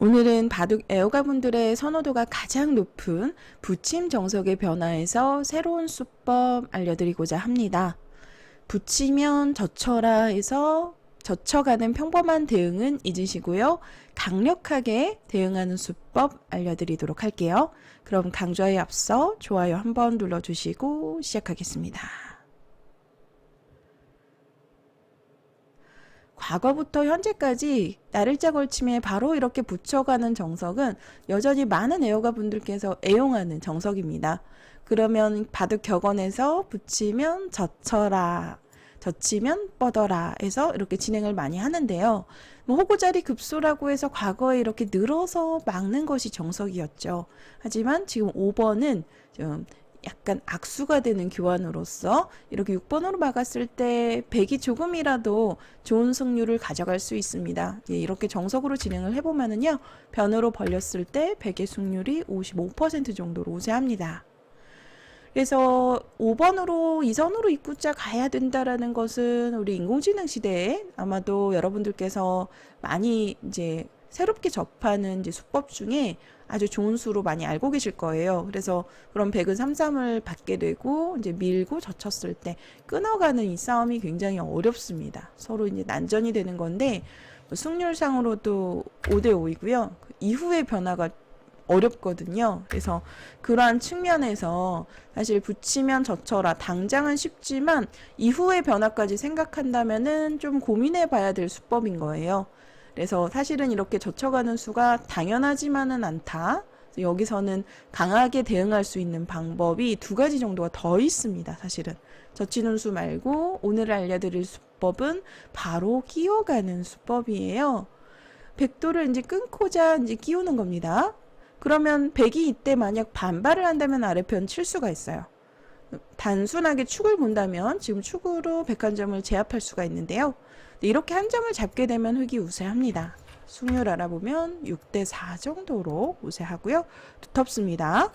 오늘은 바둑 애호가분들의 선호도가 가장 높은 부침 정석의 변화에서 새로운 수법 알려드리고자 합니다. 붙이면 젖혀라 해서 젖혀가는 평범한 대응은 잊으시고요. 강력하게 대응하는 수법 알려드리도록 할게요. 그럼 강좌에 앞서 좋아요 한번 눌러주시고 시작하겠습니다. 과거부터 현재까지 날일자 걸침에 바로 이렇게 붙여가는 정석은 여전히 많은 애호가 분들께서 애용하는 정석입니다. 그러면 바둑 격언에서 붙이면 젖혀라, 젖히면 뻗어라 해서 이렇게 진행을 많이 하는데요. 뭐 호구자리 급소라고 해서 과거에 이렇게 늘어서 막는 것이 정석이었죠. 하지만 지금 5번은 좀 약간 악수가 되는 교환으로서 이렇게 6번으로 막았을 때 100이 조금이라도 좋은 승률을 가져갈 수 있습니다. 예, 이렇게 정석으로 진행을 해보면은요, 변으로 벌렸을 때 100의 승률이 55% 정도로 우세합니다. 그래서 5번으로 이선으로 입구자 가야 된다라는 것은 우리 인공지능 시대에 아마도 여러분들께서 많이 이제 새롭게 접하는 이제 수법 중에 아주 좋은 수로 많이 알고 계실 거예요. 그래서 그런 백은 삼삼을 받게 되고 이제 밀고 젖혔을 때 끊어가는 이 싸움이 굉장히 어렵습니다. 서로 이제 난전이 되는 건데 뭐 승률상으로도 5대 5이고요. 그 이후의 변화가 어렵거든요. 그래서 그러한 측면에서 사실 붙이면 젖혀라. 당장은 쉽지만 이후의 변화까지 생각한다면은 좀 고민해 봐야 될 수법인 거예요. 그래서 사실은 이렇게 젖혀가는 수가 당연하지만은 않다. 여기서는 강하게 대응할 수 있는 방법이 두 가지 정도가 더 있습니다. 사실은 젖히는 수 말고 오늘 알려드릴 수법은 바로 끼워가는 수법이에요. 백도를 이제 끊고자 이제 끼우는 겁니다. 그러면 백이 이때 만약 반발을 한다면 아래편 칠 수가 있어요. 단순하게 축을 본다면 지금 축으로 백한점을 제압할 수가 있는데요. 이렇게 한 점을 잡게 되면 흙이 우세합니다. 승률 알아보면 6대 4 정도로 우세하고요. 두텁습니다.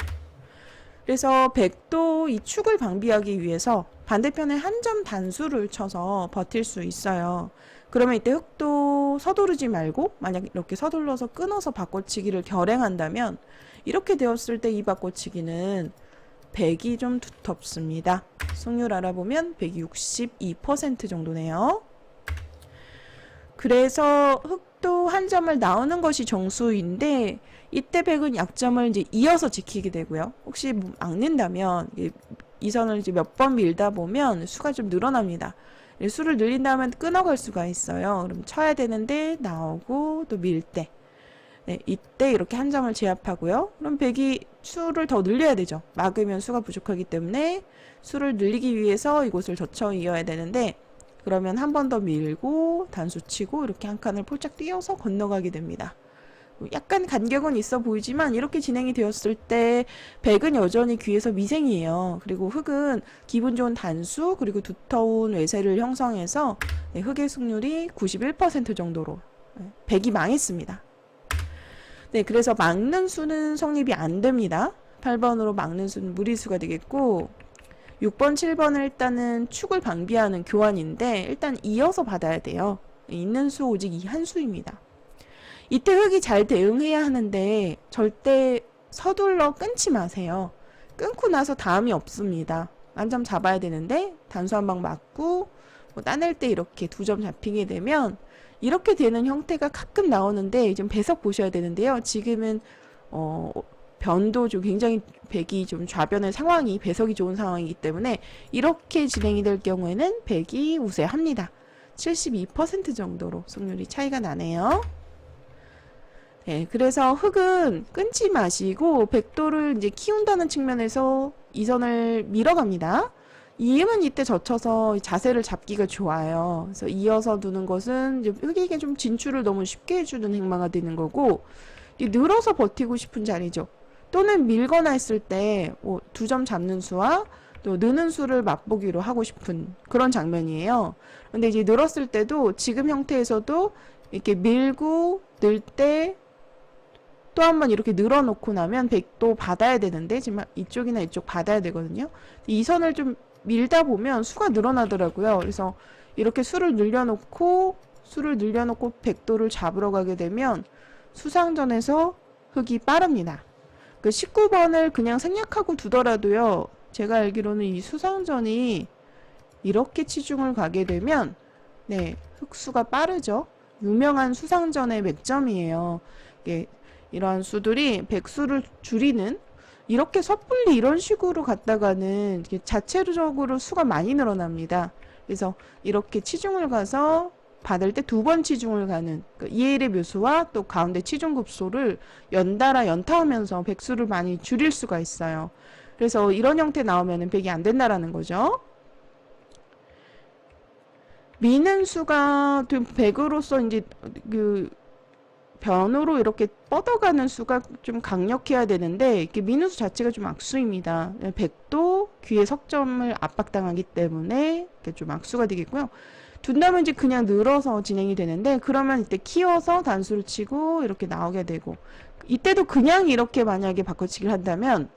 그래서 백도 이 축을 방비하기 위해서 반대편에 한 점 단수를 쳐서 버틸 수 있어요. 그러면 이때 흙도 서두르지 말고 만약 이렇게 서둘러서 끊어서 바꿔치기를 결행한다면 이렇게 되었을 때 이 바꿔치기는 100이 좀 두텁습니다. 승률 알아보면 162% 정도네요. 그래서 흑도 한 점을 나오는 것이 정수인데 이때 백은 약점을 이제 이어서 지키게 되고요. 혹시 뭐 막는다면 이 선을 이제 몇 번 밀다 보면 수가 좀 늘어납니다. 수를 늘린 다음에 끊어갈 수가 있어요. 그럼 쳐야 되는데 나오고 또 밀 때. 네, 이때 이렇게 한 점을 제압하고요. 그럼 백이 수를 더 늘려야 되죠. 막으면 수가 부족하기 때문에 수를 늘리기 위해서 이곳을 젖혀 이어야 되는데 그러면 한 번 더 밀고 단수 치고 이렇게 한 칸을 폴짝 띄어서 건너가게 됩니다. 약간 간격은 있어 보이지만 이렇게 진행이 되었을 때 백은 여전히 귀에서 미생이에요. 그리고 흙은 기분 좋은 단수 그리고 두터운 외세를 형성해서 네, 흙의 승률이 91% 정도로 네, 백이 망했습니다. 네, 그래서 막는 수는 성립이 안 됩니다. 8번으로 막는 수는 무리수가 되겠고 6번, 7번은 일단은 축을 방비하는 교환인데 일단 이어서 받아야 돼요. 있는 수 오직 이 한 수입니다. 이때 흙이 잘 대응해야 하는데 절대 서둘러 끊지 마세요. 끊고 나서 다음이 없습니다. 한 점 잡아야 되는데 단수 한 방 맞고 뭐 따낼 때 이렇게 두 점 잡히게 되면 이렇게 되는 형태가 가끔 나오는데 좀 배석 보셔야 되는데요. 지금은 어 변도 좀 굉장히 백이 좀 좌변의 상황이 배석이 좋은 상황이기 때문에 이렇게 진행이 될 경우에는 백이 우세합니다. 72% 정도로 승률이 차이가 나네요. 네, 그래서 흙은 끊지 마시고 백도를 이제 키운다는 측면에서 이 선을 밀어갑니다. 이음은 이때 젖혀서 자세를 잡기가 좋아요. 그래서 이어서 두는 것은 흙에게 좀 진출을 너무 쉽게 해주는 행마가 되는 거고 늘어서 버티고 싶은 자리죠. 또는 밀거나 했을 때 두 점 잡는 수와 또 느는 수를 맛보기로 하고 싶은 그런 장면이에요. 근데 이제 늘었을 때도 지금 형태에서도 이렇게 밀고 늘 때 또 한 번 이렇게 늘어놓고 나면 100도 받아야 되는데 지금 이쪽이나 이쪽 받아야 되거든요. 이 선을 좀 밀다 보면 수가 늘어나더라고요. 그래서 이렇게 수를 늘려놓고 수를 늘려놓고 100도를 잡으러 가게 되면 수상전에서 흙이 빠릅니다. 그 19번을 그냥 생략하고 두더라도요. 제가 알기로는 이 수상전이 이렇게 치중을 가게 되면 네, 흑수가 빠르죠. 유명한 수상전의 맥점이에요. 이게 이러한 수들이 백수를 줄이는 이렇게 섣불리 이런 식으로 갔다가는 자체적으로 수가 많이 늘어납니다. 그래서 이렇게 치중을 가서 받을 때 두 번 치중을 가는 그 2L의 묘수와 또 가운데 치중 급소를 연달아 연타하면서 백수를 많이 줄일 수가 있어요. 그래서 이런 형태 나오면은 백이 안 된다라는 거죠. 미는 수가 백으로서 이제 그 변으로 이렇게 뻗어가는 수가 좀 강력해야 되는데 이렇게 미는 수 자체가 좀 악수입니다. 백도 귀에 석점을 압박당하기 때문에 이렇게 좀 악수가 되겠고요. 둔다면 이제 그냥 늘어서 진행이 되는데 그러면 이때 키워서 단수를 치고 이렇게 나오게 되고 이때도 그냥 이렇게 만약에 바꿔치기를 한다면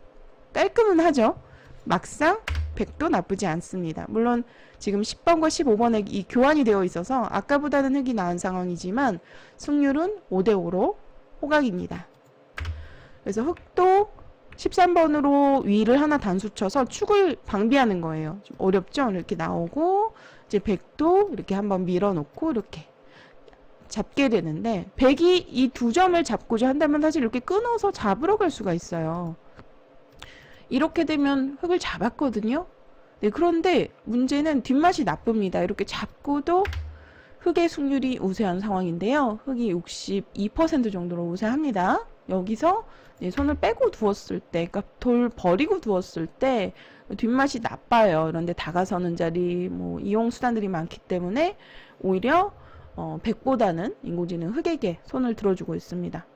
깔끔은 하죠. 막상 100도 나쁘지 않습니다. 물론 지금 10번과 15번에 이 교환이 되어 있어서 아까보다는 흙이 나은 상황이지만 승률은 5대5로 호각입니다. 그래서 흙도 13번으로 위를 하나 단수 쳐서 축을 방비하는 거예요. 좀 어렵죠? 이렇게 나오고 이제 100도 이렇게 한번 밀어놓고 이렇게 잡게 되는데 100이 이 두 점을 잡고자 한다면 사실 이렇게 끊어서 잡으러 갈 수가 있어요. 이렇게 되면 흙을 잡았거든요. 네, 그런데 문제는 뒷맛이 나쁩니다. 이렇게 잡고도 흙의 승률이 우세한 상황인데요. 흙이 62% 정도로 우세합니다. 여기서 네, 손을 빼고 두었을 때, 그러니까 돌 버리고 두었을 때 뒷맛이 나빠요. 그런데 다가서는 자리, 뭐 이용 수단들이 많기 때문에 오히려 어, 백보다는 인공지능 흙에게 손을 들어주고 있습니다.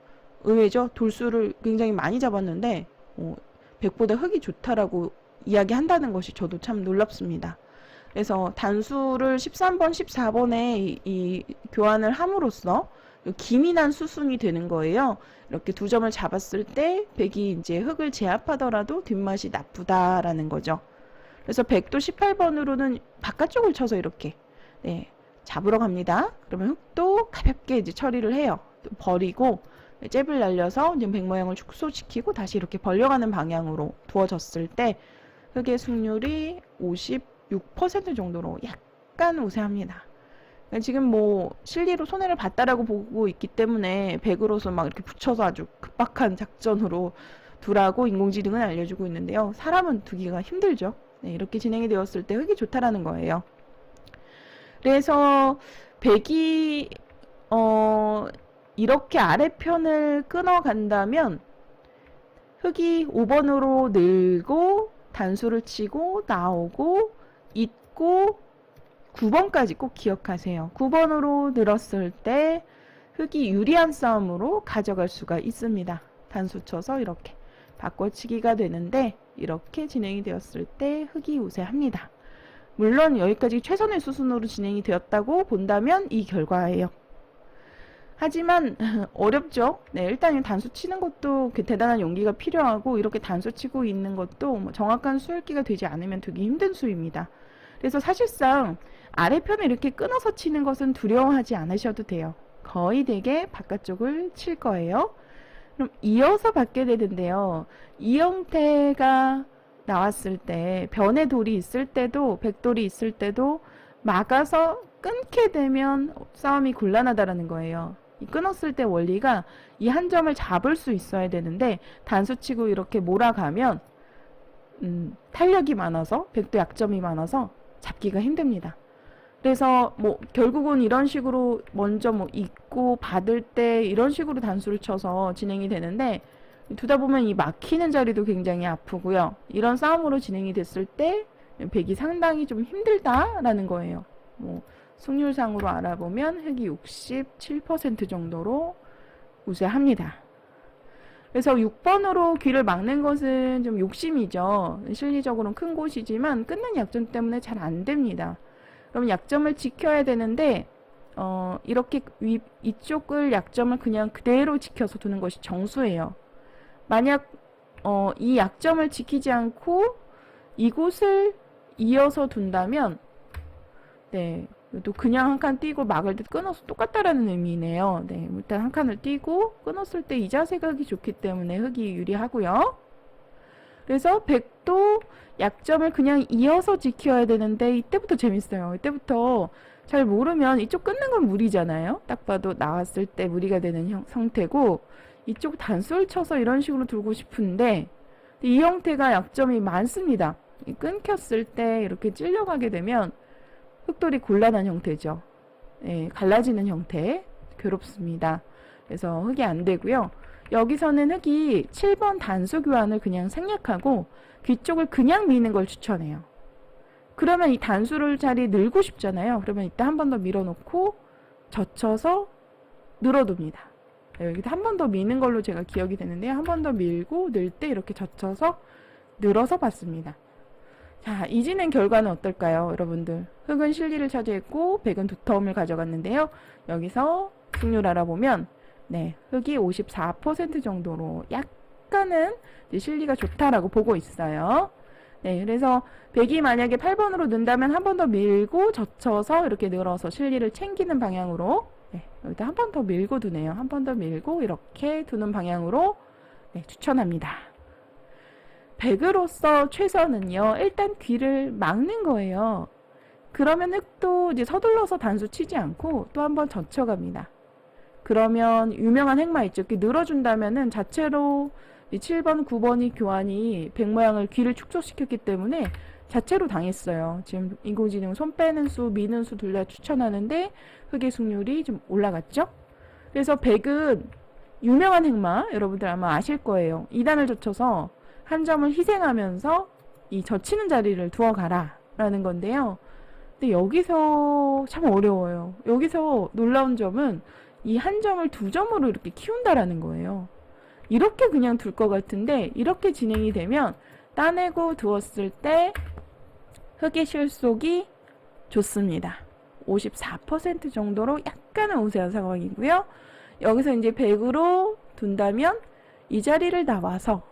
의외죠? 돌수를 굉장히 많이 잡았는데 어, 백보다 흙이 좋다라고 이야기한다는 것이 저도 참 놀랍습니다. 그래서 단수를 13번, 14번에 이, 이 교환을 함으로써 기민한 수순이 되는 거예요. 이렇게 두 점을 잡았을 때 백이 이제 흙을 제압하더라도 뒷맛이 나쁘다라는 거죠. 그래서 100도 18번으로는 바깥쪽을 쳐서 이렇게 네, 잡으러 갑니다. 그러면 흙도 가볍게 이제 처리를 해요. 버리고 잽을 날려서 이제 백 모양을 축소시키고 다시 이렇게 벌려가는 방향으로 두어졌을 때 흙의 승률이 56% 정도로 약간 우세합니다. 지금 뭐 실리로 손해를 봤다라고 보고 있기 때문에 백으로서 막 이렇게 붙여서 아주 급박한 작전으로 두라고 인공지능은 알려주고 있는데요. 사람은 두기가 힘들죠. 네, 이렇게 진행이 되었을 때 흙이 좋다라는 거예요. 그래서 백이 어 이렇게 아래편을 끊어간다면 흙이 5번으로 늘고 단수를 치고 나오고 있고 9번까지 꼭 기억하세요. 9번으로 늘었을 때 흙이 유리한 싸움으로 가져갈 수가 있습니다. 단수 쳐서 이렇게 바꿔치기가 되는데 이렇게 진행이 되었을 때 흙이 우세합니다. 물론 여기까지 최선의 수순으로 진행이 되었다고 본다면 이 결과예요. 하지만 어렵죠. 네, 일단 단수 치는 것도 그 대단한 용기가 필요하고 이렇게 단수 치고 있는 것도 뭐 정확한 수읽기가 되지 않으면 되게 힘든 수입니다. 그래서 사실상 아래편을 이렇게 끊어서 치는 것은 두려워하지 않으셔도 돼요. 거의 되게 바깥쪽을 칠 거예요. 그럼 이어서 받게 되는데요. 이 형태가 나왔을 때 변의 돌이 있을 때도 백돌이 있을 때도 막아서 끊게 되면 싸움이 곤란하다라는 거예요. 이 끊었을 때 원리가 이 한 점을 잡을 수 있어야 되는데 단수치고 이렇게 몰아가면 음, 탄력이 많아서 백도 약점이 많아서 잡기가 힘듭니다. 그래서 뭐 결국은 이런 식으로 먼저 뭐 입고 받을 때 이런 식으로 단수를 쳐서 진행이 되는데 두다 보면 이 막히는 자리도 굉장히 아프고요. 이런 싸움으로 진행이 됐을 때 백이 상당히 좀 힘들다라는 거예요. 뭐 승률상으로 알아보면 흑이 67% 정도로 우세합니다. 그래서 6번으로 귀를 막는 것은 좀 욕심이죠. 실리적으로는 큰 곳이지만 끊는 약점 때문에 잘 안 됩니다. 그럼 약점을 지켜야 되는데 어, 이렇게 위, 이쪽을 약점을 그냥 그대로 지켜서 두는 것이 정수예요. 만약 어, 이 약점을 지키지 않고 이곳을 이어서 둔다면 네, 또 그냥 한 칸 띄고 막을 때 끊어서 똑같다라는 의미네요. 네, 일단 한 칸을 띄고 끊었을 때 이 자세가 하기 좋기 때문에 흙이 유리하고요. 그래서 100도 약점을 그냥 이어서 지켜야 되는데 이때부터 재밌어요. 이때부터 잘 모르면 이쪽 끊는 건 무리잖아요. 딱 봐도 나왔을 때 무리가 되는 형, 상태고 이쪽 단수를 쳐서 이런 식으로 두고 싶은데 이 형태가 약점이 많습니다. 이 끊겼을 때 이렇게 찔려가게 되면 흑돌이 곤란한 형태죠. 예, 갈라지는 형태 괴롭습니다. 그래서 흑이 안 되고요. 여기서는 흑이 7번 단수 교환을 그냥 생략하고 뒤쪽을 그냥 미는 걸 추천해요. 그러면 이 단수를 자리 늘고 싶잖아요. 그러면 이때 한 번 더 밀어놓고 젖혀서 늘어둡니다. 여기도 한번 더 미는 걸로 제가 기억이 되는데 한번 더 밀고 늘 때 이렇게 젖혀서 늘어서 봤습니다. 자, 이지는 결과는 어떨까요, 여러분들? 흑은 실리를 차지했고 백은 두터움을 가져갔는데요. 여기서 승률 알아보면 네, 흑이 54% 정도로 약간은 실리가 좋다라고 보고 있어요. 네, 그래서 백이 만약에 8번으로 는다면 한 번 더 밀고 젖혀서 이렇게 늘어서 실리를 챙기는 방향으로 네, 여기다 한 번 더 밀고 두네요. 한 번 더 밀고 이렇게 두는 방향으로 네, 추천합니다. 백으로서 최선은요, 일단 귀를 막는 거예요. 그러면 흑도 이제 서둘러서 단수 치지 않고 또 한번 젖혀갑니다. 그러면 유명한 핵마 있죠. 이렇게 늘어준다면은 자체로 이 7번, 9번이 교환이 백 모양을 귀를 축소시켰기 때문에 자체로 당했어요. 지금 인공지능 손 빼는 수, 미는 수 둘 다 추천하는데 흑의 승률이 좀 올라갔죠? 그래서 백은 유명한 핵마 여러분들 아마 아실 거예요. 2단을 젖혀서 한 점을 희생하면서 이 젖히는 자리를 두어 가라 라는 건데요. 근데 여기서 참 어려워요. 여기서 놀라운 점은 이 한 점을 두 점으로 이렇게 키운다라는 거예요. 이렇게 그냥 둘 것 같은데 이렇게 진행이 되면 따내고 두었을 때 흑의 실속이 좋습니다. 54% 정도로 약간은 우세한 상황이고요. 여기서 이제 100으로 둔다면 이 자리를 나와서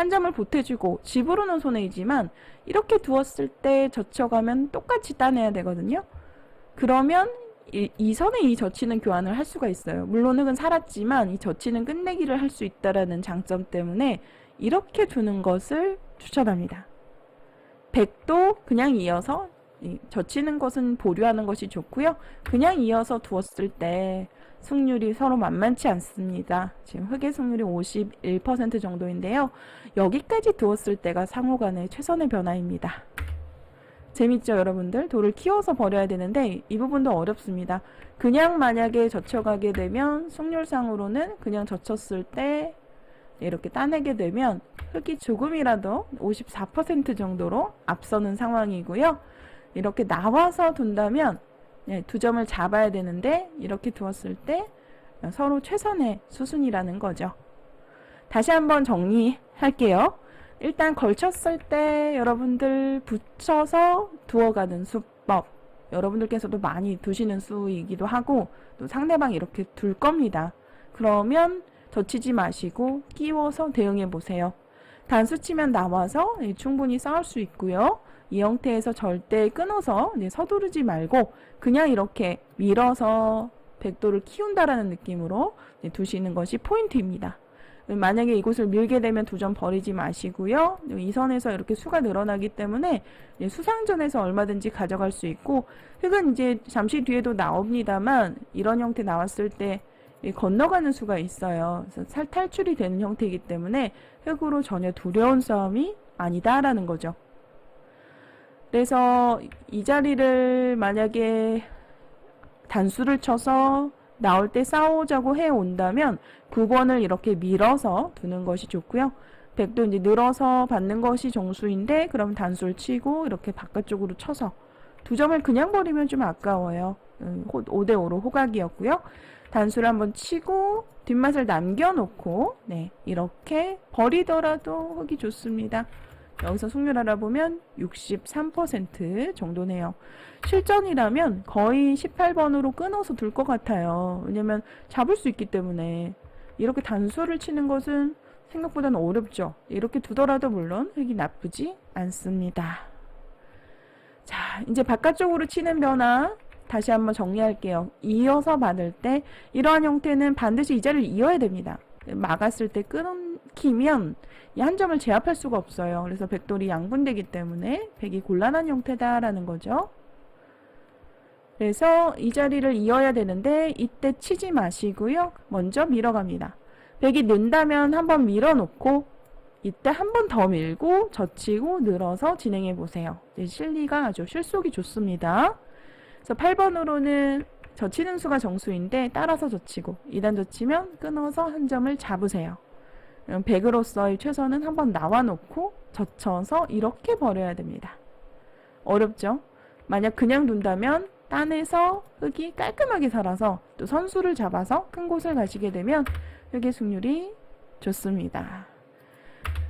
한 점을 보태주고 집으로는 손해이지만 이렇게 두었을 때 젖혀가면 똑같이 따내야 되거든요. 그러면 이, 이 선에 이 젖히는 교환을 할 수가 있어요. 물론 흑은 살았지만 이 젖히는 끝내기를 할 수 있다라는 장점 때문에 이렇게 두는 것을 추천합니다. 100도 그냥 이어서 이 젖히는 것은 보류하는 것이 좋고요. 그냥 이어서 두었을 때 승률이 서로 만만치 않습니다. 지금 흑의 승률이 51% 정도인데요. 여기까지 두었을 때가 상호간의 최선의 변화입니다. 재밌죠, 여러분들? 돌을 키워서 버려야 되는데 이 부분도 어렵습니다. 그냥 만약에 젖혀가게 되면 승률상으로는 그냥 젖혔을 때 이렇게 따내게 되면 흙이 조금이라도 54% 정도로 앞서는 상황이고요. 이렇게 나와서 둔다면 네, 두 점을 잡아야 되는데 이렇게 두었을 때 서로 최선의 수순이라는 거죠. 다시 한번 정리할게요. 일단 걸쳤을 때 여러분들 붙여서 두어가는 수법 여러분들께서도 많이 두시는 수이기도 하고 또 상대방 이렇게 둘 겁니다. 그러면 젖히지 마시고 끼워서 대응해 보세요. 단수 치면 나와서 예, 충분히 싸울 수 있고요. 이 형태에서 절대 끊어서 네, 서두르지 말고 그냥 이렇게 밀어서 백도를 키운다라는 느낌으로 네, 두시는 것이 포인트입니다. 만약에 이곳을 밀게 되면 두 점 버리지 마시고요. 이 선에서 이렇게 수가 늘어나기 때문에 예, 수상전에서 얼마든지 가져갈 수 있고 흙은 이제 잠시 뒤에도 나옵니다만 이런 형태 나왔을 때이 건너가는 수가 있어요. 살 탈출이 되는 형태이기 때문에 흙으로 전혀 두려운 싸움이 아니다라는 거죠. 그래서 이 자리를 만약에 단수를 쳐서 나올 때 싸우자고 해 온다면 9번을 이렇게 밀어서 두는 것이 좋고요. 100도 이제 늘어서 받는 것이 정수인데 그럼 단수를 치고 이렇게 바깥쪽으로 쳐서 두 점을 그냥 버리면 좀 아까워요. 5대5로 호각이었고요. 단수를 한번 치고 뒷맛을 남겨놓고 네 이렇게 버리더라도 흙이 좋습니다. 여기서 승률 알아보면 63% 정도네요. 실전이라면 거의 18번으로 끊어서 둘 것 같아요. 왜냐면 잡을 수 있기 때문에 이렇게 단수를 치는 것은 생각보다는 어렵죠. 이렇게 두더라도 물론 흙이 나쁘지 않습니다. 자, 이제 바깥쪽으로 치는 변화 다시 한번 정리할게요. 이어서 받을 때 이러한 형태는 반드시 이 자리를 이어야 됩니다. 막았을 때 끊 기면 이 한 점을 제압할 수가 없어요. 그래서 백돌이 양분되기 때문에 백이 곤란한 형태다라는 거죠. 그래서 이 자리를 이어야 되는데 이때 치지 마시고요. 먼저 밀어갑니다. 백이 는다면 한번 밀어놓고 이때 한 번 더 밀고 젖히고 늘어서 진행해 보세요. 실리가 아주 실속이 좋습니다. 그래서 8번으로는 젖히는 수가 정수인데 따라서 젖히고 2단 젖히면 끊어서 한 점을 잡으세요. 100으로서의 최선은 한번 나와놓고 젖혀서 이렇게 버려야 됩니다. 어렵죠? 만약 그냥 둔다면 딴에서 흙이 깔끔하게 살아서 또 선수를 잡아서 큰 곳을 가시게 되면 흙의 승률이 좋습니다.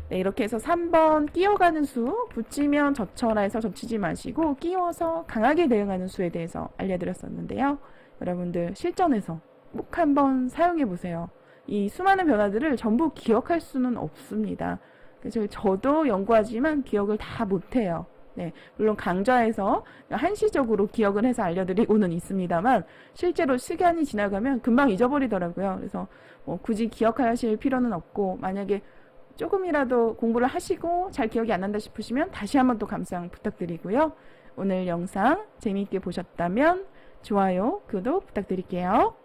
네, 이렇게 해서 3번 끼어가는 수, 붙이면 젖혀라 해서 젖히지 마시고 끼워서 강하게 대응하는 수에 대해서 알려드렸었는데요. 여러분들 실전에서 꼭 한번 사용해 보세요. 이 수많은 변화들을 전부 기억할 수는 없습니다. 그래서 저도 연구하지만 기억을 다 못해요. 네, 물론 강좌에서 한시적으로 기억을 해서 알려드리고는 있습니다만 실제로 시간이 지나가면 금방 잊어버리더라고요. 그래서 뭐 굳이 기억하실 필요는 없고 만약에 조금이라도 공부를 하시고 잘 기억이 안 난다 싶으시면 다시 한번 또 감상 부탁드리고요. 오늘 영상 재미있게 보셨다면 좋아요, 구독 부탁드릴게요.